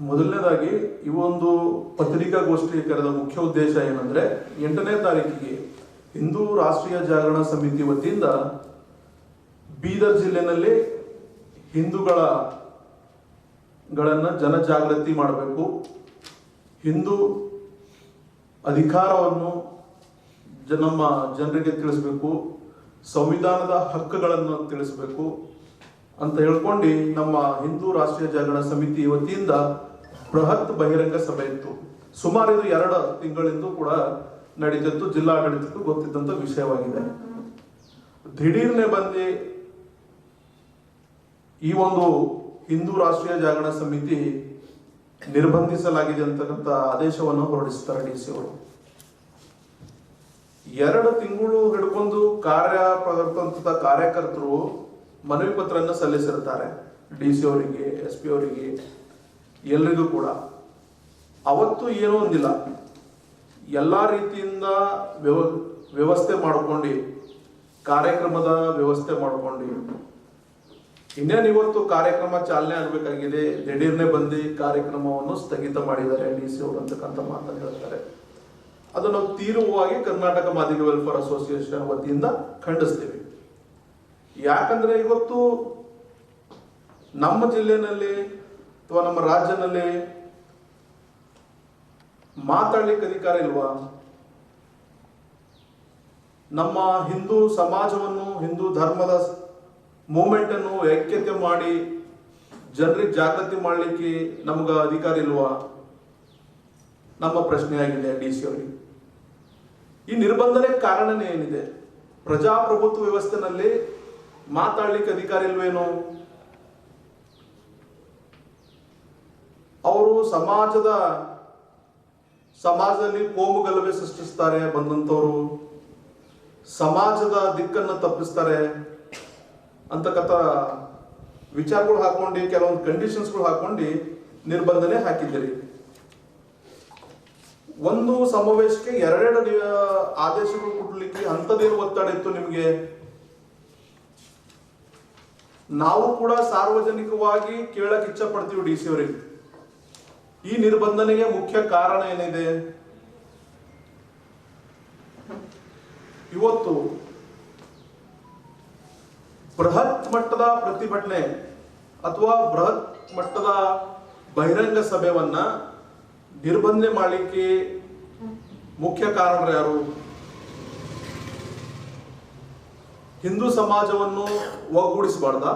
ಮೊದಲನೇದಾಗಿ ಈ ಒಂದು ಪತ್ರಿಕಾಗೋಷ್ಠಿ ಕರೆದ ಮುಖ್ಯ ಉದ್ದೇಶ ಏನಂದ್ರೆ ಎಂಟನೇ ತಾರೀಕಿಗೆ ಹಿಂದೂ ರಾಷ್ಟ್ರೀಯ ಜಾಗರಣ ಸಮಿತಿ ವತಿಯಿಂದ ಬೀದರ್ ಜಿಲ್ಲೆನಲ್ಲಿ ಹಿಂದೂಗಳ ಗಳನ್ನ ಜನಜಾಗೃತಿ ಮಾಡಬೇಕು. ಹಿಂದೂ ಅಧಿಕಾರವನ್ನು ನಮ್ಮ ಜನರಿಗೆ ತಿಳಿಸಬೇಕು. ಸಂವಿಧಾನದ ಹಕ್ಕುಗಳನ್ನು ತಿಳಿಸಬೇಕು ಅಂತ ಹೇಳ್ಕೊಂಡು ನಮ್ಮ ಹಿಂದೂ ರಾಷ್ಟ್ರೀಯ ಜಾಗರಣ ಸಮಿತಿ ವತಿಯಿಂದ ಬೃಹತ್ ಬಹಿರಂಗ ಸಭೆ ಇತ್ತು. ಸುಮಾರು ಇದು ಎರಡು ತಿಂಗಳಿಂದ ಕೂಡ ನಡೀತಿತ್ತು, ಜಿಲ್ಲಾಡಳಿತಕ್ಕೂ ಗೊತ್ತಿದ್ದಂತ ವಿಷಯವಾಗಿದೆ. ದಿಢೀರ್ನೆ ಬಂದು ಈ ಒಂದು ಹಿಂದೂ ರಾಷ್ಟ್ರೀಯ ಜಾಗರಣ ಸಮಿತಿ ನಿರ್ಬಂಧಿಸಲಾಗಿದೆ ಅಂತಕ್ಕಂಥ ಆದೇಶವನ್ನು ಹೊರಡಿಸ್ತಾರೆ ಡಿ ಸಿ ಅವರು. ಎರಡು ತಿಂಗಳು ಹಿಡ್ಕೊಂಡು ಕಾರ್ಯ ಕಾರ್ಯಕರ್ತರು ಮನವಿ ಪತ್ರವನ್ನು ಸಲ್ಲಿಸಿರ್ತಾರೆ ಡಿ ಸಿ ಅವರಿಗೆ, ಎಸ್ ಪಿ ಅವರಿಗೆ. ಎಲ್ರಿಗೂ ಕೂಡ. ಅವತ್ತು ಏನೂ ಒಂದಿಲ್ಲ. ಎಲ್ಲ ರೀತಿಯಿಂದ ವ್ಯವ, ವ್ಯವಸ್ಥೆ ಮಾಡ್ಕೊಂಡು, ಕಾರ್ಯಕ್ರಮದ ವ್ಯವಸ್ಥೆ ಮಾಡ್ಕೊಂಡು. ಇನ್ನೇನು ಇವತ್ತು ಕಾರ್ಯಕ್ರಮ ಚಾಲನೆ ಆಗಬೇಕಾಗಿದೆ, ದಿಢೀರ್ನೆ ಬಂದು ಕಾರ್ಯಕ್ರಮವನ್ನು ಸ್ಥಗಿತ ಮಾಡಿದ್ದಾರೆ ಡಿ ಸಿ ಅವರು ಅಂತಕ್ಕಂಥ ಮಾತನ್ನು ಹೇಳ್ತಾರೆ. ಅದು ನಾವು ತೀವ್ರವಾಗಿ ಕರ್ನಾಟಕ ಮಾದಿಗ ವೆಲ್ಫೇರ್ ಅಸೋಸಿಯೇಷನ್ ವತಿಯಿಂದ ಖಂಡಿಸ್ತೀವಿ. ಯಾಕಂದ್ರೆ ಇವತ್ತು ನಮ್ಮ ಜಿಲ್ಲೆನಲ್ಲಿ ಅಥವಾ ನಮ್ಮ ರಾಜ್ಯದಲ್ಲಿ ಮಾತಾಡ್ಲಿಕ್ಕೆ ಅಧಿಕಾರ ಇಲ್ವಾ? ನಮ್ಮ ಹಿಂದೂ ಸಮಾಜವನ್ನು, ಹಿಂದೂ ಧರ್ಮದ ಮೂಮೆಂಟ್ ಅನ್ನು ಐಕ್ಯತೆ ಮಾಡಿ, ಜನರಿಗೆ ಜಾಗೃತಿ ಮಾಡಲಿಕ್ಕೆ ನಮ್ಗ ಅಧಿಕಾರ ಇಲ್ವಾ? ನಮ್ಮ ಪ್ರಶ್ನೆ ಆಗಿದೆ ಡಿ ಸಿ ಅವರಿಗೆ. ಈ ನಿರ್ಬಂಧನೆ ಕಾರಣನೇ ಏನಿದೆ? ಪ್ರಜಾಪ್ರಭುತ್ವ ವ್ಯವಸ್ಥೆನಲ್ಲಿ ಮಾತಾಡ್ಲಿಕ್ಕೆ ಅಧಿಕಾರ ಇಲ್ವೇನೋ? ಅವರು ಸಮಾಜದ, ಸಮಾಜದಲ್ಲಿ ಕೋಮು ಗಲಭೆ ಸೃಷ್ಟಿಸ್ತಾರೆ ಬಂದಂತವರು ಸಮಾಜದ ದಿಕ್ಕನ್ನು ತಪ್ಪಿಸ್ತಾರೆ ಅಂತಕ್ಕಂಥ ವಿಚಾರಗಳು ಹಾಕೊಂಡು ಕೆಲವೊಂದು ಕಂಡೀಷನ್ಸ್ಗಳು ಹಾಕೊಂಡು ನಿರ್ಬಂಧನೆ ಹಾಕಿದ್ದೀರಿ. ಒಂದು ಸಮಾವೇಶಕ್ಕೆ ಎರಡೆರಡು ಆದೇಶಗಳು ಕೊಡ್ಲಿಕ್ಕೆ ಅಂಥದ್ದೇನು ಒತ್ತಡ ಇತ್ತು ನಿಮಗೆ? ನಾವು ಕೂಡ ಸಾರ್ವಜನಿಕವಾಗಿ ಕೇಳಕ್ಕೆ ಇಚ್ಛೆ ಪಡ್ತೀವಿ ಡಿ ಸಿ ಅವರಿಗೆ. ಈ ನಿರ್ಬಂಧನೆಗೆ ಮುಖ್ಯ ಕಾರಣ ಏನಿದೆ? ಇವತ್ತು ಬೃಹತ್ ಮಟ್ಟದ ಪ್ರತಿಭಟನೆ ಅಥವಾ ಬೃಹತ್ ಮಟ್ಟದ ಬಹಿರಂಗ ಸಭೆಯನ್ನ ನಿರ್ಬಂಧನೆ ಮಾಡಲಿಕ್ಕೆ ಮುಖ್ಯ ಕಾರಣರು ಯಾರು? ಹಿಂದೂ ಸಮಾಜವನ್ನು ಒಗ್ಗೂಡಿಸಬಾರ್ದ?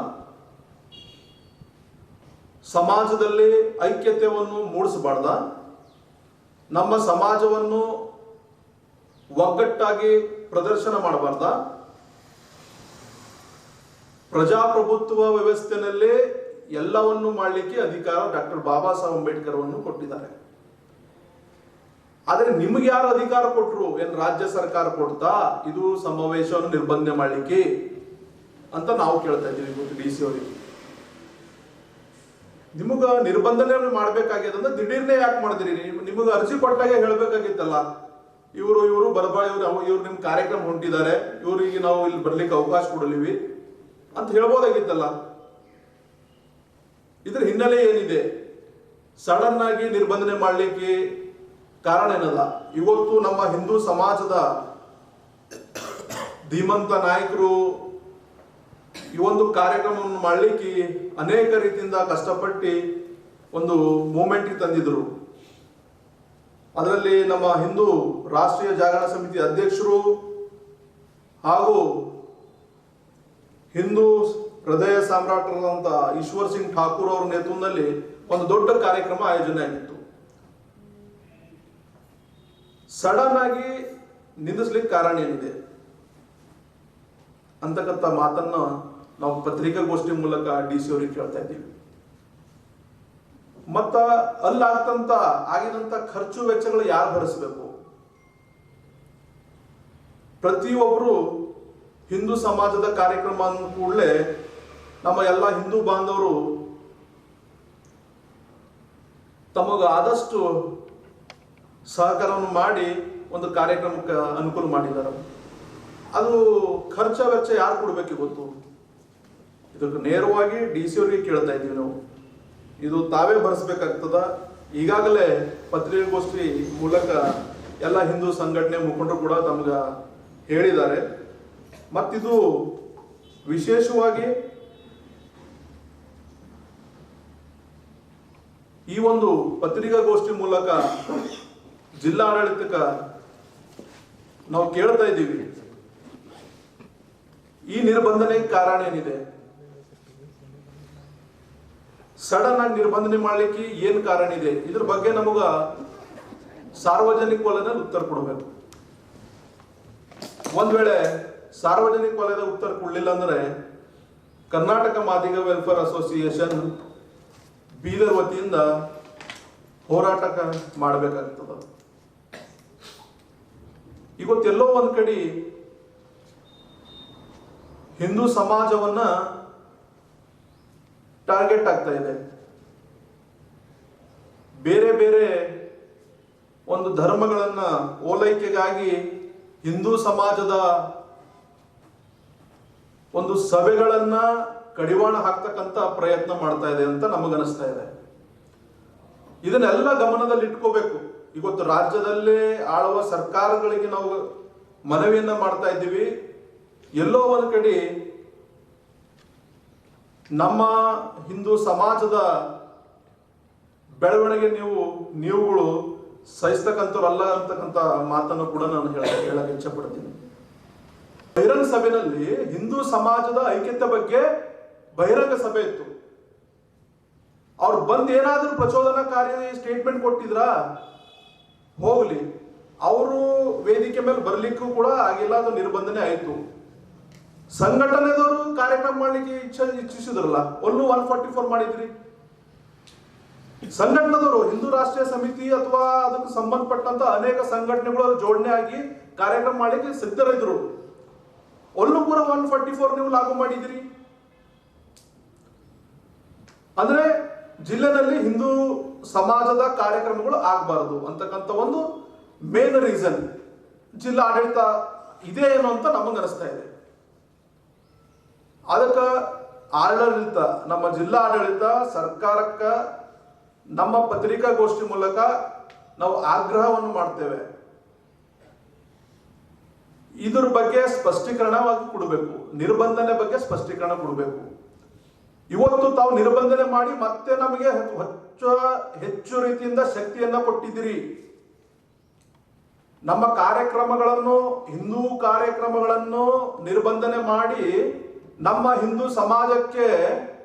ಸಮಾಜದಲ್ಲಿ ಐಕ್ಯತೆಯನ್ನು ಮೂಡಿಸಬಾರ್ದ. ನಮ್ಮ ಸಮಾಜವನ್ನು ಒಗ್ಗಟ್ಟಾಗಿ ಪ್ರದರ್ಶನ ಮಾಡಬಾರ್ದ. ಪ್ರಜಾಪ್ರಭುತ್ವ ವ್ಯವಸ್ಥೆಯಲ್ಲಿ ಎಲ್ಲವನ್ನು ಮಾಡಲಿಕ್ಕೆ ಅಧಿಕಾರ ಡಾಕ್ಟರ್ ಬಾಬಾ ಸಾಹೇಬ್ ಅಂಬೇಡ್ಕರ್ ಅನ್ನು ಕೊಟ್ಟಿದ್ದಾರೆ. ಆದರೆ ನಿಮ್ಗೆ ಯಾರು ಅಧಿಕಾರ ಕೊಟ್ಟರು ಏನ್ ರಾಜ್ಯ ಸರ್ಕಾರ ಕೊಡ್ತಾ? ಇದು ಸಮಾವೇಶವನ್ನು ನಿರ್ಬಂಧ ಮಾಡಲಿಕ್ಕೆ ಅಂತ ನಾವು ಕೇಳ್ತಾ ಇದ್ದೀವಿ ಡಿ ಸಿ ಅವರಿಗೆ. ನಿಮಗ ನಿರ್ಬಂಧನೆ ಮಾಡ್ಬೇಕಾಗ್ಯದ ಅಂದ್ರೆ ದಿಢೀರ್ನೆ ಯಾಕೆ ಮಾಡಿದ್ರಿ? ನಿಮಗೆ ಅರ್ಜಿ ಕೊಟ್ಟಾಗೆ ಹೇಳ್ಬೇಕಾಗಿತ್ತಲ್ಲ? ಇವರು ಇವರು ಬರಬಾಳ, ಇವ್ರು ಇವ್ರು ನಿಮ್ ಕಾರ್ಯಕ್ರಮ ಹೊಂಟಿದ್ದಾರೆ. ಇವ್ರಿಗೆ ನಾವು ಇಲ್ಲಿ ಬರ್ಲಿಕ್ಕೆ ಅವಕಾಶ ಕೊಡಲಿವಿ ಅಂತ ಹೇಳ್ಬೋದಾಗಿತ್ತಲ್ಲ? ಇದ್ರ ಹಿನ್ನೆಲೆ ಏನಿದೆ? ಸಡನ್ ಆಗಿ ನಿರ್ಬಂಧನೆ ಮಾಡ್ಲಿಕ್ಕೆ ಕಾರಣ ಏನಲ್ಲ? ಇವತ್ತು ನಮ್ಮ ಹಿಂದೂ ಸಮಾಜದ ಧೀಮಂತ ನಾಯಕರು ಈ ಒಂದು ಕಾರ್ಯಕ್ರಮವನ್ನು ಮಾಡಲಿಕ್ಕೆ ಅನೇಕ ರೀತಿಯಿಂದ ಕಷ್ಟಪಟ್ಟು ಒಂದು ಮೂಮೆಂಟ್ ತಂದಿದ್ರು. ಅದರಲ್ಲಿ ನಮ್ಮ ಹಿಂದೂ ರಾಷ್ಟ್ರೀಯ ಜಾಗರಣ ಸಮಿತಿ ಅಧ್ಯಕ್ಷರು ಹಾಗೂ ಹಿಂದೂ ಹೃದಯ ಸಾಮ್ರಾಟರಾದಂಥ ಈಶ್ವರ್ ಸಿಂಗ್ ಠಾಕೂರ್ ಅವರ ನೇತೃತ್ವದಲ್ಲಿ ಒಂದು ದೊಡ್ಡ ಕಾರ್ಯಕ್ರಮ ಆಯೋಜನೆ ಆಗಿತ್ತು. ಸಡನ್ ಆಗಿ ನಿಂದಿಸ್ಲಿಕ್ಕೆ ಕಾರಣ ಏನಿದೆ? ಅಂತಕ್ಕಂಥ ಮಾತನ್ನ ನಾವು ಪತ್ರಿಕಾಗೋಷ್ಠಿ ಮೂಲಕ ಡಿ ಸಿ ಅವರಿಗೆ ಕೇಳ್ತಾ ಇದ್ದೀವಿ. ಮತ್ತ ಅಲ್ಲಾಗ್ತಂತ ಆಗಿನಂತ ಖರ್ಚು ವೆಚ್ಚಗಳು ಯಾರು ಭರಿಸಬೇಕು? ಪ್ರತಿಯೊಬ್ಬರು ಹಿಂದೂ ಸಮಾಜದ ಕಾರ್ಯಕ್ರಮ ಅಂದ ಕೂಡಲೇ ನಮ್ಮ ಎಲ್ಲ ಹಿಂದೂ ಬಾಂಧವರು ತಮಗೆ ಆದಷ್ಟು ಸಹಕಾರವನ್ನು ಮಾಡಿ ಒಂದು ಕಾರ್ಯಕ್ರಮಕ್ಕೆ ಅನುಕೂಲ ಮಾಡಿದ್ದಾರೆ. ಅದು ಖರ್ಚ ವೆಚ್ಚ ಯಾರು ಕೊಡ್ಬೇಕು ಗೊತ್ತು? ಇದಕ್ಕೆ ನೇರವಾಗಿ ಡಿ ಸಿ ಅವರಿಗೆ ಕೇಳ್ತಾ ಇದ್ದೀವಿ ನಾವು. ಇದು ತಾವೇ ಬರೆಸ್ಬೇಕಾಗ್ತದ? ಈಗಾಗಲೇ ಪತ್ರಿಕಾಗೋಷ್ಠಿ ಮೂಲಕ ಎಲ್ಲ ಹಿಂದೂ ಸಂಘಟನೆ ಮುಖಂಡರು ಕೂಡ ತಮ್ಗ ಹೇಳಿದ್ದಾರೆ. ಮತ್ತಿದು ವಿಶೇಷವಾಗಿ ಈ ಒಂದು ಪತ್ರಿಕಾಗೋಷ್ಠಿ ಮೂಲಕ ಜಿಲ್ಲಾಡಳಿತಕ್ಕೆ ನಾವು ಕೇಳ್ತಾ ಇದ್ದೀವಿ. ಈ ನಿರ್ಬಂಧನೆಗೆ ಕಾರಣ ಏನಿದೆ? ಸಡನ್ ಆಗಿ ನಿರ್ಬಂಧನೆ ಮಾಡಲಿಕ್ಕೆ ಏನು ಕಾರಣ ಇದೆ? ಇದ್ರ ಬಗ್ಗೆ ನಮಗ ಸಾರ್ವಜನಿಕ ವಲಯದಲ್ಲಿ ಉತ್ತರ ಕೊಡಬೇಕು. ಒಂದ್ ವೇಳೆ ಸಾರ್ವಜನಿಕ ವಲಯದ ಉತ್ತರ ಕೊಡಲಿಲ್ಲ ಅಂದ್ರೆ ಕರ್ನಾಟಕ ಮಾದಿಗ ವೆಲ್ಫೇರ್ ಅಸೋಸಿಯೇಷನ್ ಬೀದರ್ ವತಿಯಿಂದ ಹೋರಾಟ ಮಾಡಬೇಕಾಗ್ತದ. ಇವತ್ತೆಲ್ಲೋ ಒಂದ್ ಕಡೆ ಹಿಂದೂ ಸಮಾಜವನ್ನ ಟಾರ್ಗೆಟ್ ಆಗ್ತಾ ಇದೆ. ಬೇರೆ ಬೇರೆ ಒಂದು ಧರ್ಮಗಳನ್ನ ಓಲೈಕೆಗಾಗಿ ಹಿಂದೂ ಸಮಾಜದ ಒಂದು ಸಭೆಗಳನ್ನ ಕಡಿವಾಣ ಹಾಕ್ತಕ್ಕಂತ ಪ್ರಯತ್ನ ಮಾಡ್ತಾ ಇದೆ ಅಂತ ನಮಗನಿಸ್ತಾ ಇದೆ. ಇದನ್ನೆಲ್ಲ ಗಮನದಲ್ಲಿ ಇಟ್ಕೋಬೇಕು. ಇವತ್ತು ರಾಜ್ಯದಲ್ಲೇ ಆಳುವ ಸರ್ಕಾರಗಳಿಗೆ ನಾವು ಮನವಿಯನ್ನ ಮಾಡ್ತಾ ಇದ್ದೀವಿ. ಎಲ್ಲೋ ಒಂದು ಕಡೆ ನಮ್ಮ ಹಿಂದೂ ಸಮಾಜದ ಬೆಳವಣಿಗೆ ನೀವು, ನೀವುಗಳು ಸಹಿಸ್ತಕ್ಕಂಥವ್ರಲ್ಲ ಅಂತಕ್ಕಂಥ ಮಾತನ್ನು ಕೂಡ ನಾನು ಹೇಳ ಹೇಳಕ್ಕೆ ಇಚ್ಛಪಡ್ತೀನಿ. ಬಹಿರಂಗ ಸಭೆಯಲ್ಲಿ ಹಿಂದೂ ಸಮಾಜದ ಐಕ್ಯತೆ ಬಗ್ಗೆ ಬಹಿರಂಗ ಸಭೆ ಇತ್ತು. ಅವ್ರು ಬಂದ್ ಏನಾದ್ರೂ ಪ್ರಚೋದನಕಾರಿ ಸ್ಟೇಟ್ಮೆಂಟ್ ಕೊಟ್ಟಿದ್ರ? ಹೋಗ್ಲಿ. ಅವರು ವೇದಿಕೆ ಮೇಲೆ ಬರ್ಲಿಕ್ಕೂ ಕೂಡ ಆಗಿಲ್ಲ, ಅದು ನಿರ್ಬಂಧನೆ ಆಯ್ತು. ಸಂಘಟನೆದವರು ಕಾರ್ಯಕ್ರಮ ಮಾಡಲಿಕ್ಕೆ ಇಚ್ಛೆ ಇಚ್ಛಿಸಿದ್ರಲ್ಲ ಒಲ್ಲೂ ಒನ್ ಫಾರ್ಟಿ ಫೋರ್ ಮಾಡಿದ್ರಿ. ಸಂಘಟನೆದವರು, ಹಿಂದೂ ರಾಷ್ಟ್ರೀಯ ಸಮಿತಿ ಅಥವಾ ಅದಕ್ಕೆ ಸಂಬಂಧಪಟ್ಟಂತ ಅನೇಕ ಸಂಘಟನೆಗಳು ಜೋಡಣೆ ಆಗಿ ಕಾರ್ಯಕ್ರಮ ಮಾಡಲಿಕ್ಕೆ ಸಿದ್ಧರಿದ್ರು. ಒಲ್ಲೂ ಕೂಡ ಒನ್ ಫಾರ್ಟಿ ಫೋರ್ ನೀವು ಲಾಗು ಮಾಡಿದಿರಿ. ಅಂದ್ರೆ ಜಿಲ್ಲೆನಲ್ಲಿ ಹಿಂದೂ ಸಮಾಜದ ಕಾರ್ಯಕ್ರಮಗಳು ಆಗಬಾರದು ಅಂತಕ್ಕಂಥ ಒಂದು ಮೇನ್ ರೀಸನ್ ಜಿಲ್ಲಾ ಆಡಳಿತ ಇದೆ ಏನು ಅಂತ ನಮಗೆ ಅನಿಸ್ತಾ ಇದೆ. ಅದಕ್ಕೆ ಆಡಳಿತ, ನಮ್ಮ ಜಿಲ್ಲಾ ಆಡಳಿತ ಸರ್ಕಾರಕ್ಕ, ನಮ್ಮ ಪತ್ರಿಕಾಗೋಷ್ಠಿ ಮೂಲಕ ನಾವು ಆಗ್ರಹವನ್ನು ಮಾಡ್ತೇವೆ. ಇದ್ರ ಬಗ್ಗೆ ಸ್ಪಷ್ಟೀಕರಣವಾಗಿ ಕೊಡಬೇಕು. ನಿರ್ಬಂಧನೆ ಬಗ್ಗೆ ಸ್ಪಷ್ಟೀಕರಣ ಕೊಡಬೇಕು. ಇವತ್ತು ತಾವು ನಿರ್ಬಂಧನೆ ಮಾಡಿ ಮತ್ತೆ ನಮಗೆ ಹೆಚ್ಚು ಹೆಚ್ಚು ರೀತಿಯಿಂದ ಶಕ್ತಿಯನ್ನ ಕೊಟ್ಟಿದ್ದೀರಿ. ನಮ್ಮ ಕಾರ್ಯಕ್ರಮಗಳನ್ನು, ಹಿಂದೂ ಕಾರ್ಯಕ್ರಮಗಳನ್ನು ನಿರ್ಬಂಧನೆ ಮಾಡಿ ನಮ್ಮ ಹಿಂದೂ ಸಮಾಜಕ್ಕೆ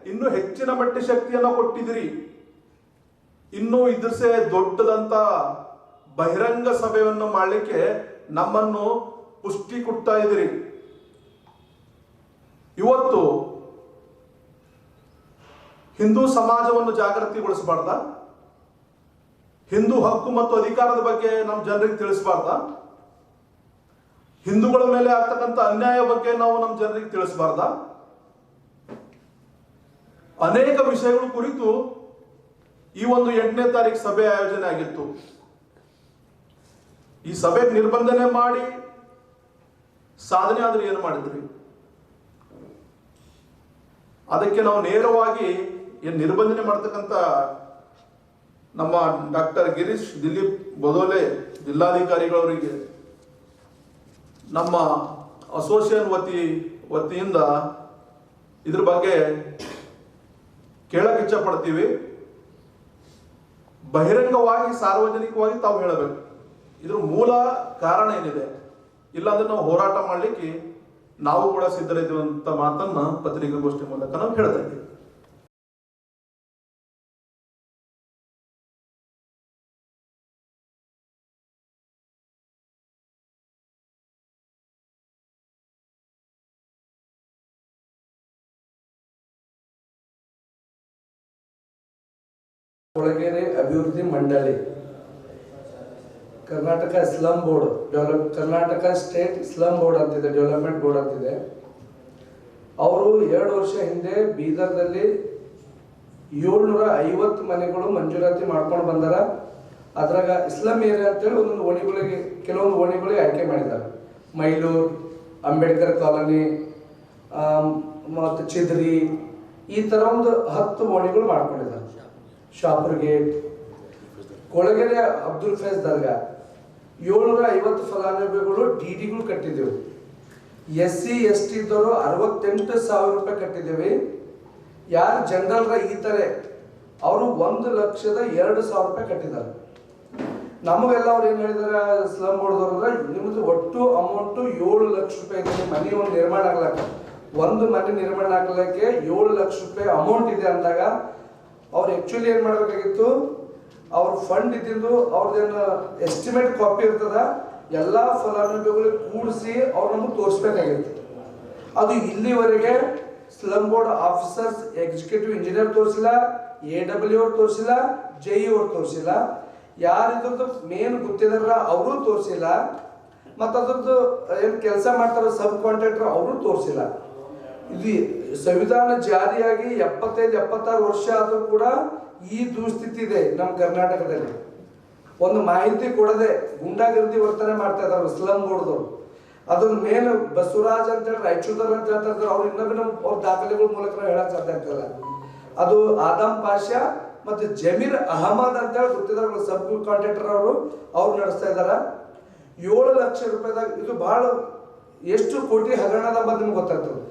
ಇನ್ನೂ ಹೆಚ್ಚಿನ ಮಟ್ಟಿ ಶಕ್ತಿಯನ್ನು ಕೊಟ್ಟಿದಿರಿ ಇನ್ನೂ ಇದ್ರಸೆ ದೊಡ್ಡದಂತ ಬಹಿರಂಗ ಸಭೆಯನ್ನು ಮಾಡಲಿಕ್ಕೆ ನಮ್ಮನ್ನು ಪುಷ್ಟಿ ಕೊಡ್ತಾ ಇದ್ದೀರಿ. ಇವತ್ತು ಹಿಂದೂ ಸಮಾಜವನ್ನು ಜಾಗೃತಿಗೊಳಿಸಬಾರ್ದ? ಹಿಂದೂ ಹಕ್ಕು ಮತ್ತು ಅಧಿಕಾರದ ಬಗ್ಗೆ ನಮ್ಮ ಜನರಿಗೆ ತಿಳಿಸಬಾರ್ದ? ಹಿಂದೂಗಳ ಮೇಲೆ ಆಗ್ತಕ್ಕಂಥ ಅನ್ಯಾಯ ಬಗ್ಗೆ ನಾವು ನಮ್ಮ ಜನರಿಗೆ ತಿಳಿಸಬಾರ್ದ? ಅನೇಕ ವಿಷಯಗಳ ಕುರಿತು ಈ ಒಂದು ಎಂಟನೇ ತಾರೀಕು ಸಭೆ ಆಯೋಜನೆ ಆಗಿತ್ತು. ಈ ಸಭೆ ನಿರ್ಬಂಧನೆ ಮಾಡಿ ಸಾಧನೆ ಆದ್ರೆ ಏನು ಮಾಡಿದ್ರಿ? ಅದಕ್ಕೆ ನಾವು ನೇರವಾಗಿ ಏನು ನಿರ್ಬಂಧನೆ ಮಾಡ್ತಕ್ಕಂಥ ನಮ್ಮ ಡಾಕ್ಟರ್ ಗಿರೀಶ್ ದಿಲೀಪ್ ಬದೋಲೆ ಜಿಲ್ಲಾಧಿಕಾರಿಗಳವರಿಗೆ ನಮ್ಮ ಅಸೋಸಿಯೇಷನ್ ವತಿ, ವತಿಯಿಂದ ಇದ್ರ ಬಗ್ಗೆ ಕೇಳಕ್ ಇಚ್ಛೆ ಪಡ್ತೀವಿ ಬಹಿರಂಗವಾಗಿ, ಸಾರ್ವಜನಿಕವಾಗಿ ತಾವು ಹೇಳಬೇಕು. ಇದ್ರ ಮೂಲ ಕಾರಣ ಏನಿದೆ? ಇಲ್ಲಾಂದ್ರೆ ನಾವು ಹೋರಾಟ ಮಾಡ್ಲಿಕ್ಕೆ ನಾವು ಕೂಡ ಸಿದ್ಧರಿದ್ದೀವಿ ಅಂತ ಮಾತನ್ನ ಪತ್ರಿಕಾಗೋಷ್ಠಿ ಮೂಲಕ ನಾವು ಹೇಳ್ತಾ ಇದ್ದೀವಿ. ಕೊಳಗೇರಿ ಅಭಿವೃದ್ಧಿ ಮಂಡಳಿ. Karnataka slum board, develop, Karnataka state slum board ಅಂತಿದೆ, ಡೆವಲಪ್ಮೆಂಟ್ ಬೋರ್ಡ್ ಅಂತಿದೆ. ಅವರು ಎರಡು ವರ್ಷ ಹಿಂದೆ ಬೀದರ್ದಲ್ಲಿ ಏಳ್ನೂರ ಐವತ್ತು ಮನೆಗಳು ಮಂಜೂರಾತಿ ಮಾಡ್ಕೊಂಡು ಬಂದಾರ. ಅದ್ರಾಗ ಇಸ್ಲಾಂ ಏರಿಯಾ ಅಂತೇಳಿ ಒಂದೊಂದು ಓಣಿಗಳಿಗೆ, ಕೆಲವೊಂದು ಓಣಿಗಳಿಗೆ ಆಯ್ಕೆ ಮಾಡಿದ್ದಾರೆ ಮೈಲೂರು, ಅಂಬೇಡ್ಕರ್ ಕಾಲೋನಿ ಮತ್ತು ಚಿದ್ರಿ, ಈ ಥರ ಒಂದು ಹತ್ತು ಓಣಿಗಳು ಮಾಡ್ಕೊಂಡಿದ್ದಾರೆ ಶಾಪುರ್ ಗೇಟ್. ಕೊಳಗೆರೆ ಅಬ್ದುಲ್ ಫೈಜ್ ದರ್ಗಾ. ಏಳ್ನೂರ ಐವತ್ತು ಫಲಾನುಭವಿಗಳು ಡಿ ಡಿಗಳು ಕಟ್ಟಿದ್ದೆವು. ಎಸ್ ಸಿ ಎಸ್ ಟಿ ಇದ್ದವರು ಅರವತ್ತೆಂಟು ಸಾವಿರ ರೂಪಾಯಿ ಕಟ್ಟಿದ್ದೇವೆ. ಯಾರು ಜನರಲ್ರ ಈ ಥರ ಅವರು ಒಂದು ಲಕ್ಷದ ಎರಡು ಸಾವಿರ ರೂಪಾಯಿ ಕಟ್ಟಿದ್ದಾರೆ. ನಮಗೆಲ್ಲ ಅವ್ರು ಏನು ಹೇಳಿದಾರೆ ಸ್ಲಮ್ ಹೊಡೆದವ್ರ ನಿಮ್ಮದು ಒಟ್ಟು ಅಮೌಂಟು ಏಳು ಲಕ್ಷ ರೂಪಾಯಿ ಇದೆ. ಮನೆ ಒಂದು ನಿರ್ಮಾಣ ಆಗ್ಲಕ್ಕ ಒಂದು ಮನೆ ನಿರ್ಮಾಣ ಆಗ್ಲಕ್ಕೆ ಏಳು ಲಕ್ಷ ರೂಪಾಯಿ ಅಮೌಂಟ್ ಇದೆ ಅಂದಾಗ ಅವ್ರು ಆ್ಯಕ್ಚುಲಿ ಏನು ಮಾಡಬೇಕಾಗಿತ್ತು? ಅವ್ರ ಫಂಡ್ ಇದ್ದಿದ್ದು ಅವ್ರದ್ದೇನು ಎಸ್ಟಿಮೇಟ್ ಕಾಪಿ ಇರ್ತದ, ಎಲ್ಲ ಫಲಾನುಭವಿಗಳಿಗೆ ಕೂಡಿಸಿ ಅವ್ರು ನಮಗೆ ತೋರಿಸ್ಬೇಕಾಗಿತ್ತು. ಅದು ಇಲ್ಲಿವರೆಗೆ slum board officers executive engineer ತೋರಿಸಿಲ್ಲ ಎ ಡಬ್ಲ್ಯೂ ಅವ್ರು ತೋರಿಸಿಲ್ಲ ಜೆ ಇ ಅವ್ರು ತೋರಿಸಿಲ್ಲ. ಯಾರಿದ್ರದ್ದು ಮೇನ್ ಗೊತ್ತಿದಾರ ಅವರು ತೋರಿಸಿಲ್ಲ ಮತ್ತು ಅದ್ರದ್ದು ಏನು ಕೆಲಸ ಮಾಡ್ತಾರೋ ಸಬ್ ಕಾಂಟ್ರಾಕ್ಟರ್ ಅವರು ತೋರಿಸಿಲ್ಲ. ಇದು ಸಂವಿಧಾನ ಜಾರಿಯಾಗಿ ಎಪ್ಪತ್ತೈದು, ಎಪ್ಪತ್ತಾರು ವರ್ಷ ಆದರೂ ಕೂಡ ಈ ದುಸ್ಥಿತಿ ಇದೆ ನಮ್ಮ ಕರ್ನಾಟಕದಲ್ಲಿ. ಒಂದು ಮಾಹಿತಿ ಕೊಡದೆ ಗುಂಡಾಗಿರ್ದಿ ವರ್ತನೆ ಮಾಡ್ತಾ ಇದ್ದಾರೆ ಸ್ಲಮ್ ಬೋರ್ಡ್ದವ್ರು. ಅದನ್ನ ಮೇನ್ ಬಸವರಾಜ್ ಅಂತ ಹೇಳಿ ರಾಯಚೂರ್ ಅಂತ ಹೇಳ್ತಾ ಇದ್ದಾರೆ. ಅವ್ರು ಇನ್ನೊಬ್ಬ ನಮ್ಮ ಅವ್ರ ದಾಖಲೆಗಳ ಮೂಲಕ ಹೇಳಕ್ ಸಾಧ್ಯ ಆಗ್ತಲ್ಲ ಅದು ಆದಮ್ ಪಾಷಾ ಮತ್ತು ಜಮೀರ್ ಅಹಮದ್ ಅಂತ ಹೇಳಿ ಗೊತ್ತಿದ್ದಾರೆ ಸಬ್ ಕಾಂಟ್ರಾಕ್ಟರ್ ಅವರು, ಅವ್ರು ನಡೆಸ್ತಾ ಇದಾರ ಏಳು ಲಕ್ಷ ರೂಪಾಯಿದಾಗ ಇದು ಬಹಳ ಎಷ್ಟು ಕೋಟಿ ಹಗರಣದ ಬಗ್ಗೆ ನಿಮ್ಗೆ ಗೊತ್ತಾಗ್ತದೆ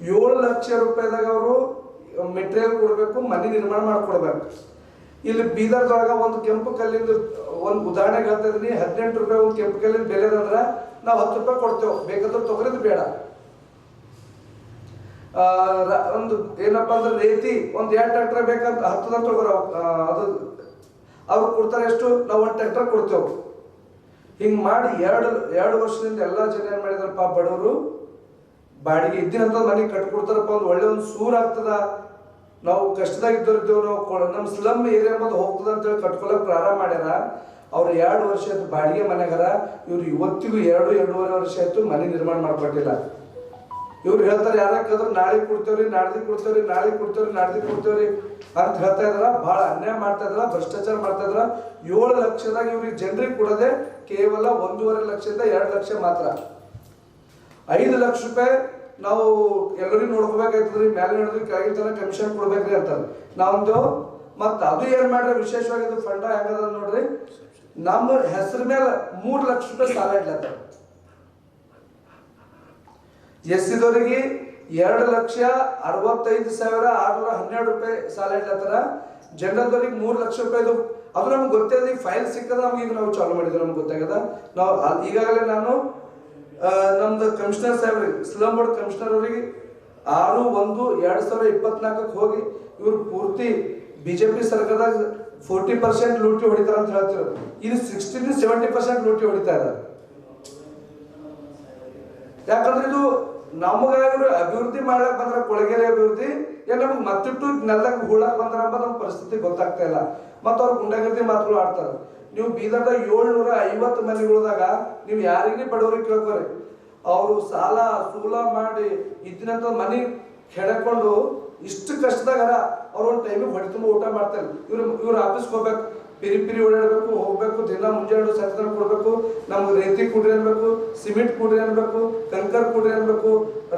ಏಳು ಲಕ್ಷ ರೂಪಾಯಿದಾಗ ಅವರು ಮೆಟೀರಿಯಲ್ ಕೊಡಬೇಕು, ಮನೆ ನಿರ್ಮಾಣ ಮಾಡ್ಕೊಡ್ಬೇಕು. ಇಲ್ಲಿ ಬೀದರ್ದೊಳಗೆ ಒಂದು ಕೆಂಪು ಕಲ್ಲಿಂದು, ಒಂದು ಉದಾಹರಣೆ ಹೇಳ್ತಾ ಇದೀನಿ, ಹದಿನೆಂಟು ರೂಪಾಯಿ ಒಂದು ಕೆಂಪು ಕಲ್ಲಿನ ಬೆಲೆ ಅಂದ್ರೆ ನಾವು ಹತ್ತು ರೂಪಾಯಿ ಕೊಡ್ತೇವೆ, ಬೇಕಾದ್ರೆ ತೊಗರಿದ್ ಬೇಡ. ಒಂದು ಏನಪ್ಪ ಅಂದ್ರೆ ರೇತಿ, ಒಂದು ಎರಡು ಟ್ರ್ಯಾಕ್ಟರ್ ಬೇಕಂತ ಹತ್ತದ ತೊಗೊರ ಅದು, ಅವ್ರು ಕೊಡ್ತಾರೆ ಎಷ್ಟು, ನಾವು ಒಂದು ಟ್ರ್ಯಾಕ್ಟರ್ ಕೊಡ್ತೇವೆ. ಹಿಂಗೆ ಮಾಡಿ ಎರಡು ಎರಡು ವರ್ಷದಿಂದ ಎಲ್ಲಾ ಜನ ಏನು ಮಾಡಿದಾರಪ್ಪ, ಬಡವರು ಬಾಡಿಗೆ ಇದ್ದಿನಂತ ಮನೆ ಕಟ್ಕೊಡ್ತಾರಪ್ಪ ಒಂದು ಒಳ್ಳೆ ಒಂದು ಸೂರ್ ಆಗ್ತದ. ನಾವು ಕಷ್ಟದಾಗ ಇದ್ದವ್ರಿದ್ದೇವೆ, ನಾವು ನಮ್ಮ ಸ್ಲಮ್ ಏರಿಯಾ ಮತ್ತೆ ಹೋಗ್ತದ ಅಂತ ಹೇಳಿ ಕಟ್ಕೊಳಕ್ ಪ್ರಾರಂಭ ಮಾಡ್ಯಾರ. ಅವ್ರು ಎರಡು ವರ್ಷ ಆಯ್ತು ಬಾಡಿಗೆ ಮನೆಗಾರ, ಇವ್ರು ಇವತ್ತಿಗೂ ಎರಡು, ಎರಡೂವರೆ ವರ್ಷ ಆಯ್ತು ಮನೆ ನಿರ್ಮಾಣ ಮಾಡ್ಕೊಟ್ಟಿಲ್ಲ. ಇವ್ರು ಹೇಳ್ತಾರೆ ಯಾರ ಕೇಳಿದ್ರು ನಾಳೆ ಕೊಡ್ತೇವ್ರಿ ನಾಡ್ದಿ ಕೊಡ್ತೇವ್ರಿ, ನಾಳೆ ಕೊಡ್ತೇವ್ರಿ ನಾಡ್ದಿ ಕೊಡ್ತೇವ್ರಿ ಅಂತ ಹೇಳ್ತಾ ಇದಾರ ಬಹಳ ಅನ್ಯಾಯ ಮಾಡ್ತಾ ಇದ್ರ ಭ್ರಷ್ಟಾಚಾರ ಮಾಡ್ತಾ ಇದ್ರ ಏಳು ಲಕ್ಷದಾಗ ಇವ್ರಿಗೆ ಜನರಿಗೆ ಕೊಡದೆ ಕೇವಲ ಒಂದೂವರೆ ಲಕ್ಷದಿಂದ ಎರಡು ಲಕ್ಷ ಮಾತ್ರ. ಐದು ಲಕ್ಷ ರೂಪಾಯಿ ನಾವು ಎಲ್ಲರಿಗೂ ನೋಡ್ಕೋಬೇಕಾಯ್ತದ್ರಿ ಮೇಲೆ ನೋಡಿದ್ರಿ ಕೆಳಗಿನ ತನಕ ಕಮಿಷನ್ ಕೊಡ್ಬೇಕ್ರಿ ಅಂತಾರೆ. ನಾವೊಂದು, ಮತ್ತ ಅದು ಏನ್ ಮಾಡ್ರಿ ವಿಶೇಷವಾಗಿ ಅದು ಫಂಡ ಹೆಂಗದ ನೋಡ್ರಿ, ನಮ್ಮ ಹೆಸರು ಮೇಲೆ ಮೂರ್ ಲಕ್ಷ ರೂಪಾಯಿ ಸಾಲ ಇಡ್ಲತ್ತಾರ. ಎಸ್ ಸಿದವರಿಗೆ ಎರಡು ಲಕ್ಷ ಅರವತ್ತೈದು ಸಾವಿರ ಆರ್ನೂರ ಹನ್ನೆರಡು ರೂಪಾಯಿ ಸಾಲ ಇಡ್ಲತ್ತಾರ. ಜನರದವರಿಗೆ ಮೂರು ಲಕ್ಷ ರೂಪಾಯಿದು. ಅದು ನಮ್ಗೆ ಗೊತ್ತಿದೆ ಫೈಲ್ ಸಿಕ್ಕದ ನಮ್ಗೆ ಈಗ ನಾವು ಚಾಲು ಮಾಡಿದ್ವಿ, ನಮ್ಗೆ ಗೊತ್ತಾಗದ ನಾವು ಈಗಾಗಲೇ ನಾನು ನಮ್ದು ಕಮಿಷನರ್ ಸಾಹೇಬ್ರಿಗೆ ಸ್ಲಮ್ ಬೋರ್ಡ್ ಕಮಿಷನರ್ ಅವರಿಗೆ ಆರು, ಒಂದು, ಎರಡು ಸಾವಿರದ ಇಪ್ಪತ್ನಾಲ್ಕಕ್ಕೆ ಹೋಗಿ ಇವರು ಪೂರ್ತಿ ಬಿಜೆಪಿ ಸರ್ಕಾರದಾಗ ಫೋರ್ಟಿ ಪರ್ಸೆಂಟ್ ಲೂಟಿ ಹೊಡಿತಾರ ಅಂತ ಹೇಳ್ತಿದ್ರು ಇದು ಸಿಕ್ಸ್ಟಿನ್ ಸೆವೆಂಟಿ ಪರ್ಸೆಂಟ್ ಲೂಟಿ ಹೊಡಿತಾ ಇದ್ದಾರೆ. ಯಾಕಂದ್ರೆ ಇದು ನಮಗ ಅಭಿವೃದ್ಧಿ ಮಾಡಕ್ ಬಂದ್ರೆ ಕೊಳಗೆರೆ ಅಭಿವೃದ್ಧಿ, ಏನ್ ನಮ್ಗೆ ಮತ್ತಿಟ್ಟು ನೆಲದಾಗ ಹೂಳಕ್ ಬಂದ್ರ ನಮ್ಮ ಪರಿಸ್ಥಿತಿ ಗೊತ್ತಾಗ್ತಾ ಇಲ್ಲ. ಮತ್ತ ಅವ್ರು ಗುಂಡಾಗಿರ್ತಿ ಮಾತುಗಳು ಆಡ್ತಾರ. ನೀವು ಬೀದರ್ದಾಗ ಏಳ್ನೂರ ಐವತ್ತು ಮನೆಗಳದಾಗ ನೀವು ಯಾರಿಗೆ ಬಡವರಿಗೆ ಕೇಳ್ಕೋರಿ. ಅವರು ಸಾಲ ಸೂಲ ಮಾಡಿ ಇದ್ದಿನಂತ ಮನೆ ಕೆಡಕೊಂಡು ಇಷ್ಟು ಕಷ್ಟದಾಗ ಅವ್ರು ಒಂದು ಟೈಮಿಗೆ ಹೊಟ್ಟೆ ತುಂಬ ಊಟ ಮಾಡ್ತಾರೆ. ಇವ್ರು ಇವ್ರು ಆಫೀಸ್ಗೆ ಹೋಗ್ಬೇಕು, ಪಿರಿ ಪಿರಿ ಓಡಾಡಬೇಕು, ಹೋಗ್ಬೇಕು, ದಿನ ಮುಂಜಾನೆ ಸಂಜೆ ಕೊಡ್ಬೇಕು ನಮ್ಗೆ ರೇತಿ ಕೊಡ್ರಿ ಅನ್ಬೇಕು, ಸಿಮೆಂಟ್ ಕೊಡ್ರಿ ಅನ್ಬೇಕು, ಕಂಕರ್ ಕೊಡ್ರಿ ಅನ್ಬೇಕು,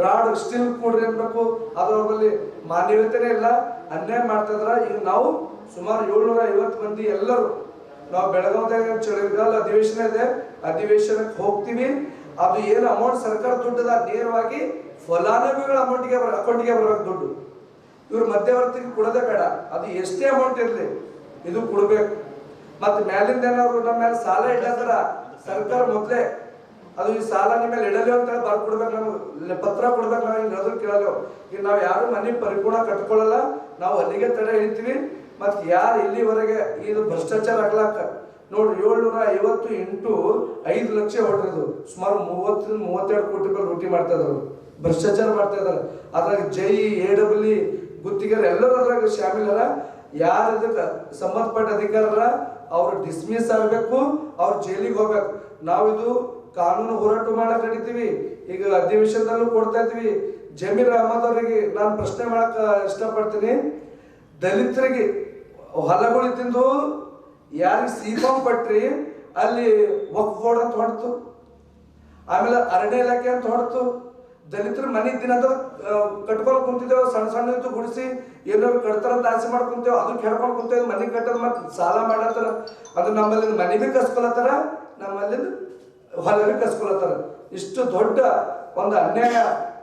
ರಾಡ್ ಸ್ಟೀಲ್ ಕೊಡ್ರಿ ಅನ್ಬೇಕು ಅದ್ರಲ್ಲಿ ಮಾನ್ಯತೆನೇ ಇಲ್ಲ, ಅನ್ಯಾಯ ಮಾಡ್ತಾ ಈಗ ನಾವು ಸುಮಾರು ಏಳ್ನೂರ ಐವತ್ತು ಮಂದಿ ಎಲ್ಲರೂ ನಾವು ಬೆಳಗಾವದಾಗ ಚಳಿಗಾಲ ಅಧಿವೇಶನ ಇದೆ. ಅಧಿವೇಶನಕ್ಕೆ ಹೋಗ್ತೀವಿ. ಅದು ಏನು ಅಮೌಂಟ್ ಸರ್ಕಾರ ದುಡ್ಡದ ನೇರವಾಗಿ ಫಲಾನುಭವಿಗಳ ಅಮೌಂಟ್ಗೆ ಅಕೌಂಟ್ಗೆ ಬರಬೇಕು ದುಡ್ಡು. ಇವ್ರು ಮಧ್ಯವರ್ತಿಗೆ ಕೊಡೋದೇ ಬೇಡ. ಅದು ಎಷ್ಟೇ ಅಮೌಂಟ್ ಇರಲಿ, ಇದು ಕೊಡಬೇಕು. ಮತ್ತೆ ಮ್ಯಾಲಿಂದ ಏನಾದ್ರು ನಮ್ಮ ಮೇಲೆ ಸಾಲ ಇಟ್ಟಾರ ಸರ್ಕಾರ ಮೊದಲೇ ಅದು ಈ ಸಾಲ ನಿಮ್ಮ ಮೇಲೆ ಇಡಲಿ ಅಂತ ಹೇಳಿ ಬರ್ದು ಕೊಡ್ಬೇಕು ನಮ್ಗೆ. ಪತ್ರ ಕೊಡ್ಬೇಕು ನಾವು ಹಿಂಗೆ ಹೇಳೋದು ಕೇಳಲ್ಲ. ಈಗ ನಾವು ಯಾರು ಮನೆ ಪರಿಪೂರ್ಣ ಕಟ್ಕೊಳ್ಳಲ್ಲ. ನಾವು ಅಲ್ಲಿಗೆ ತಡೆ ಹಿಡಿತೀವಿ. ಮತ್ತೆ ಯಾರು ಇಲ್ಲಿವರೆಗೆ ಇದು ಭ್ರಷ್ಟಾಚಾರ ಆಗ್ಲಾಕ? ನೋಡ್ರಿ ಏಳ್ನೂರ ಐವತ್ತು ಎಂಟು ಐದು ಲಕ್ಷ ಹೊಡ್ರದು ಸುಮಾರು ಮೂವತ್ತರಿಂದ ಮೂವತ್ತೆರಡು ಕೋಟಿ ರೂಪಾಯಿ ಲೂಟಿ ಮಾಡ್ತಾ ಇದ್ರು ಭ್ರಷ್ಟಾಚಾರ ಮಾಡ್ತಾ ಇದಾರೆ ಅದ್ರಾಗ ಜೈ ಎ ಡಬ್ಲ್ಯೂ ಗುತ್ತಿಗೆರ ಎಲ್ಲರೂ ಅದ್ರಾಗ ಶಾಮಿಲರ ಯಾರು ಇದಕ್ಕೆ ಸಂಬಂಧಪಟ್ಟ ಅಧಿಕಾರರ? ಅವ್ರು ಡಿಸ್ಮಿಸ್ ಆಗಬೇಕು, ಅವ್ರು ಜೈಲಿಗೆ ಹೋಗ್ಬೇಕು. ನಾವಿದು ಕಾನೂನು ಹೋರಾಟ ಮಾಡಕ್ ನಡೀತೀವಿ. ಈಗ ಅಧಿವೇಶನದಲ್ಲೂ ಕೊಡ್ತಾ ಇದ್ವಿ ಜಮೀರ್ ಅಹಮದ್ ಅವರಿಗೆ ನಾನು ಪ್ರಶ್ನೆ ಮಾಡಕ್ ಇಷ್ಟಪಡ್ತೀನಿ. ದಲಿತರಿಗೆ ಹೊಲಗಳು ತಿಂದು, ಯಾರಿಗೆ ಸೀಫಾಮ್ ಪಟ್ರಿ, ಅಲ್ಲಿ ವಕ್ ಬೋರ್ಡ್ ಅಂತ ಹೊಡ್ತು ಆಮೇಲೆ ಅರಣ್ಯ ಇಲಾಖೆ ಅಂತ ಹೊಡ್ತು ದಲಿತರ ಮನೆ ದಿನ ಕಟ್ಕೊಂಡು ಕುಂತಿದ್ದೇವೆ, ಸಣ್ಣ ಸಣ್ಣ ಇತ್ತು, ಗುಡಿಸಿ ಏನಾದ್ರು ಕಟ್ತಾರ ದಾಸಿ ಮಾಡ್ಕೊಂತೇವೆ ಅದಕ್ಕೆ ಹೇಳ್ಕೊಂಡು ಕುಂತೇವೆ ಮನೆ ಕಟ್ಟದ ಮತ್ತೆ ಸಾಲ ಮಾಡತ್ತಾರ. ಅದು ನಮ್ಮಲ್ಲಿ ಮನೆ ಬಿ ಕಸ್ಕೊಳತ್ತಾರ ನಮ್ಮಲ್ಲಿ ಹೊಲ ಕಸ್ಕೊಳತ್ತಾರ ಇಷ್ಟು ದೊಡ್ಡ ಒಂದು ಅನ್ಯಾಯ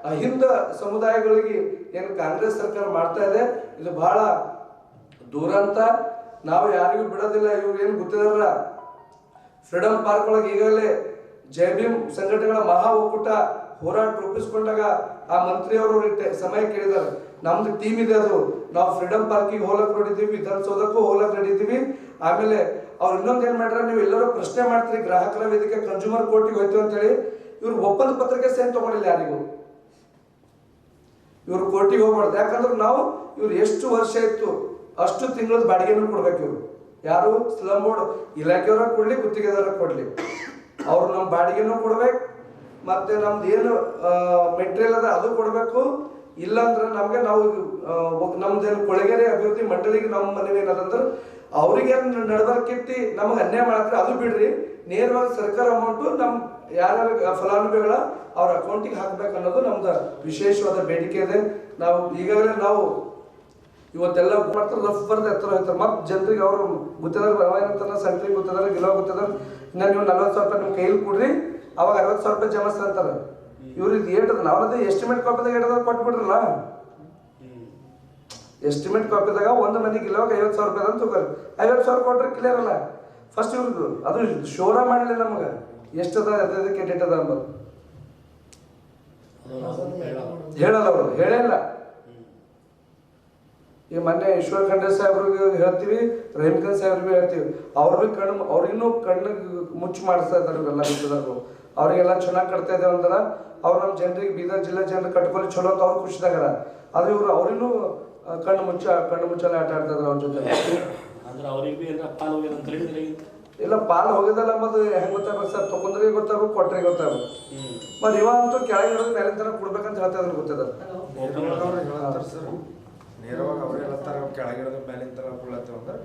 ಅಹಿಂದ ಸಮುದಾಯಗಳಿಗೆ ಏನು ಕಾಂಗ್ರೆಸ್ ಸರ್ಕಾರ ಮಾಡ್ತಾ ಇದೆ, ಇದು ಬಹಳ ದೂರಂತ ನಾವು ಯಾರಿಗೂ ಬಿಡೋದಿಲ್ಲ ಇವ್ರು ಏನು ಗೊತ್ತಿದಾರ ಫ್ರೀಡಮ್ ಪಾರ್ಕ್ ಒಳಗೆ ಈಗಾಗಲೇ ಜೈ ಭೀಮ್ ಸಂಘಟನೆಗಳ ಮಹಾ ಒಕ್ಕೂಟ ಹೋರಾಟ ರೂಪಿಸ್ಕೊಂಡಾಗ ಆ ಮಂತ್ರಿಯವರು ಸಮಯ ಕೇಳಿದ್ದಾರೆ. ನಮ್ದು ಟೀಮ್ ಇದೆ ಅದು. ನಾವು ಫ್ರೀಡಮ್ ಪಾರ್ಕಿಗೆ ಹೋಗಕ್ ನೋಡಿದ್ದೀವಿ ವಿಧಾನಸೌಧಕ್ಕೂ ಹೋಗಕ್ ನಡೀತೀವಿ ಆಮೇಲೆ ಅವ್ರು ಇನ್ನೊಂದು ಏನು ಮಾಡ್ಯಾರ, ನೀವು ಎಲ್ಲರೂ ಪ್ರಶ್ನೆ ಮಾಡ್ತೀರಿ, ಗ್ರಾಹಕರ ವೇದಿಕೆ ಕನ್ಸ್ಯೂಮರ್ ಕೋರ್ಟಿಗೆ ಹೋಯ್ತು ಅಂತೇಳಿ. ಇವ್ರು ಒಪ್ಪಂದ ಪತ್ರಿಕೆ ಸೇನ್ ತಗೊಂಡಿಲ್ಲ ಯಾರಿಗೂ. ಇವ್ರು ಕೋರ್ಟಿಗೆ ಹೋಗ್ಬಾರ್ದು. ಯಾಕಂದ್ರೆ ನಾವು ಇವ್ರು ಎಷ್ಟು ವರ್ಷ ಇತ್ತು ಅಷ್ಟು ತಿಂಗಳ ಬಾಡಿಗೆನೂ ಕೊಡ್ಬೇಕು ಇವ್ರು. ಯಾರು? ಸ್ಲಮ್ ಬೋರ್ಡ್ ಇಲಾಖೆಯವ್ರ ಕೊಡ್ಲಿ, ಗುತ್ತಿಗೆದಾರ ಕೊಡ್ಲಿ. ಅವ್ರು ನಮ್ಮ ಬಾಡಿಗೆನೂ ಕೊಡ್ಬೇಕು, ಮತ್ತೆ ನಮ್ದು ಏನು ಮೆಟೀರಿಯಲ್ ಅದ ಅದು ಕೊಡಬೇಕು. ಇಲ್ಲಾಂದ್ರೆ ನಮಗೆ ನಾವು ನಮ್ದೇನು ಕೊಳಗೇರಿ ಅಭಿವೃದ್ಧಿ ಮಂಡಳಿಗೆ ನಮ್ಮ ಮನವಿ ಏನದಂದ್ರೆ ಅವ್ರಿಗೆ ನಡಬರ್ಕಿಟ್ಟಿ ನಮಗೆ ಅನ್ಯಾಯ ಮಾಡಿದ್ರೆ ಅದು ಬಿಡ್ರಿ. ನೇರವಾಗಿ ಸರ್ಕಾರ ಅಮೌಂಟು ನಮ್ಮ ಯಾರ ಫಲಾನುಭವಿಗಳ ಅವ್ರ ಅಕೌಂಟಿಗೆ ಹಾಕ್ಬೇಕು ಅನ್ನೋದು ನಮ್ದು ವಿಶೇಷವಾದ ಬೇಡಿಕೆ ಇದೆ. ನಾವು ಈಗಾಗಲೇ ನಾವು ಇವತ್ತೆಲ್ಲ ಮಾಡ್ತಾರೆ, ಲಫ್ ಬರ್ದು ಎತ್ತರ ಹೋಗ್ತಾರೆ. ಮತ್ತೆ ಜನರಿಗೆ ಅವರು ಗೊತ್ತಿದಾರ ಏನಂತಾರ ಸೆಂಟ್ರಿಗೆ ಗೊತ್ತದಾರ ಗಿಲೋ ಗೊತ್ತದಾರ ಇನ್ನ ನೀವು ನಲ್ವತ್ತು ಸಾವಿರ ರೂಪಾಯಿ ನಿಮ್ಮ ಕೈಲಿ ಕೊಡ್ರಿ, ಅವಾಗ ಅರವತ್ತು ಸಾವಿರ ರೂಪಾಯಿ ಜಮಸ್ ಅಂತಾರೆ. ಇವ್ರು ಇದು ಏಟದ ನಾವದೇ ಎಸ್ಟಿಮೇಟ್ ಕಾಪಿದಾಗ ಏಟದ ಕೊಟ್ಬಿಡ್ರಲ್ಲ? ಎಸ್ಟಿಮೇಟ್ ಕಾಪಿದಾಗ ಒಂದು ಮನೆಗೆ ಇಲ್ಲವಾಗ ಐವತ್ತು ಸಾವಿರ ರೂಪಾಯಿ ಅಂತ ತಗೋರಿ. ಐವತ್ತು ಸಾವಿರ ಕೊಟ್ರೆ ಕ್ಲಿಯರ್ ಅಲ್ಲ? ಫಸ್ಟ್ ಇವ್ರದ್ದು ಅದು ಶೋರ ಮಾಡಲಿಲ್ಲ ನಮಗೆ. ಎಷ್ಟದ ಅದಕ್ಕೆ ಡೇಟ್ ಅದ ಅಂಬೋದು. ಹೇಳಲ್ಲ ಅವರು ಹೇಳಿಲ್ಲ ಈ ಮೊನ್ನೆ ಈಶ್ವರ ಖಂಡ್ರೆ ಸಾಹೇಬ್ರಿಗೆ ಹೇಳ್ತೀವಿ ರಹೀಮ್ ಖಾನ್ ಸಾಹೇಬ್ರಿಗೆ ಹೇಳ್ತೀವಿ. ಅವ್ರು ಭೀ ಕಣ್ಣು ಅವ್ರಿಗೂ ಕಣ್ಣಿಗೆ ಮುಚ್ಚಿ ಮಾಡಿಸ್ತಾ ಇದ್ದಾರೆ ಇವೆಲ್ಲ ಬಿದ್ದದರು ಅವ್ರಿಗೆಲ್ಲ ಚೆನ್ನಾಗಿ ಕಟ್ತಾ ಇದ್ದೇವೆ ಅಂದ್ರೆ ಅವ್ರು ನಮ್ಮ ಜನರಿಗೆ ಬೀದರ್ ಜಿಲ್ಲೆ ಜನರು ಕಟ್ಕೊಳ್ಳಿ ಚಲೋ ಅಂತ ಅವ್ರು ಖುಷಿದಾಗಾರ ಆದ್ರೆ ಇವರು ಅವ್ರಿಗೂ ಕಣ್ಣು ಮುಚ್ಚ ಕಣ್ಣು ಮುಚ್ಚಾಲೆ ಆಟ ಆಡ್ತಾ ಇದ್ರು ಅವ್ರ ಜೊತೆ. ಅಂದ್ರೆ ಅವ್ರಿಗೆ ಬಿ ಏನಾರ ಪಾಲ್ ಹೋಗ್ಯದ ಅಂತ ಹೇಳಿದ್ರೆ ಈಗ ಇಲ್ಲ ಪಾಲ್ ಹೋಗಿದಲ್ಲ ಅಂಬದು ಹೆಂಗ್ ಗೊತ್ತಾಗ್ಬೇಕು ಸರ್ ತಗೊಂಡ್ರಿಗೆ ಗೊತ್ತಾಗ್ಬೇಕು ಕೊಟ್ರಿ ಗೊತ್ತಾಗ್ಬೇಕು ಮತ್ತೆ ಇವಾಗಂತೂ ಅಂತೂ ಕೆಳಗೆ ಹಿಡಿದು ಮೇಲಿನ ತನಕ ಕೊಡ್ಬೇಕಂತ ಹೇಳ್ತಾ ಇದ್ರು ಗೊತ್ತದ? ನೇರವಾಗಿ ಅವ್ರು ಹೇಳತ್ತಾರ ಕೆಳಗಿಡದ ಮೇಲಿಂದ ತರ ಕೊಡ್ಲತ್ತೇವ ಅಂದ್ರೆ